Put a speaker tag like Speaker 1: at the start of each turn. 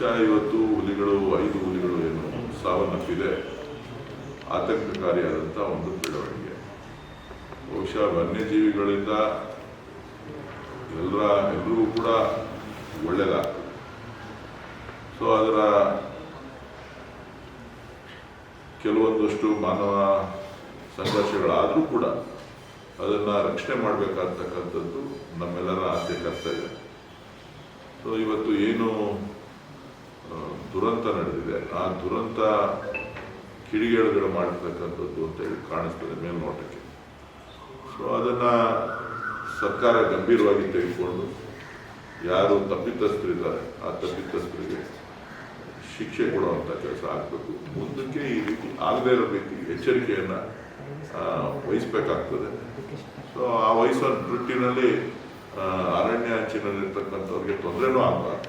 Speaker 1: ಬಹುಶಃ ಇವತ್ತು ಹುಲಿಗಳು, ಐದು ಹುಲಿಗಳು ಏನು ಸಾವನ್ನಪ್ಪಿದೆ. ಆತಂಕಕಾರಿಯಾದಂಥ ಒಂದು ಬೆಳವಣಿಗೆ. ಬಹುಶಃ ವನ್ಯಜೀವಿಗಳಿಂದ ಎಲ್ಲರ ಎಲ್ಲರೂ ಕೂಡ ಒಳ್ಳೆಯದಾಗ್ತದೆ ಸೊ ಅದರ ಕೆಲವೊಂದಷ್ಟು ಮಾನವ ಸಂಘರ್ಷಗಳಾದರೂ ಕೂಡ ಅದನ್ನು ರಕ್ಷಣೆ ಮಾಡಬೇಕಾಗ್ತಕ್ಕಂಥದ್ದು ನಮ್ಮೆಲ್ಲರ ಆದ್ಯ ಕರ್ತವ್ಯ ಸೊ ಇವತ್ತು ಏನು ದುರಂತ ನಡೆದಿದೆ. ಆ ದುರಂತ ಕಿಡಿಗೇಡುಗಳು ಮಾಡಿರ್ತಕ್ಕಂಥದ್ದು ಅಂತೇಳಿ ಕಾಣಿಸ್ತದೆ ಮೇಲ್ನೋಟಕ್ಕೆ. ಸೊ ಅದನ್ನು ಸರ್ಕಾರ ಗಂಭೀರವಾಗಿ ತೆಗೆದುಕೊಂಡು ಯಾರು ತಪ್ಪಿತಸ್ಥರಿದ್ದಾರೆ, ಆ ತಪ್ಪಿತಸ್ಥರಿಗೆ ಶಿಕ್ಷೆ ಕೊಡುವಂಥ ಕೆಲಸ ಆಗಬೇಕು. ಮುಂದಕ್ಕೆ ಈ ರೀತಿ ಆಗದೇ ಇರೋ ರೀತಿ ಎಚ್ಚರಿಕೆಯನ್ನು ವಹಿಸ್ಬೇಕಾಗ್ತದೆ. ಸೊ ಆ ವಯಸ್ಸಿನ ದೃಷ್ಟಿನಲ್ಲಿ ಅರಣ್ಯ ಅಂಚಿನಲ್ಲಿರ್ತಕ್ಕಂಥವ್ರಿಗೆ ತೊಂದರೆನೂ ಆಗಬಾರ್ದು.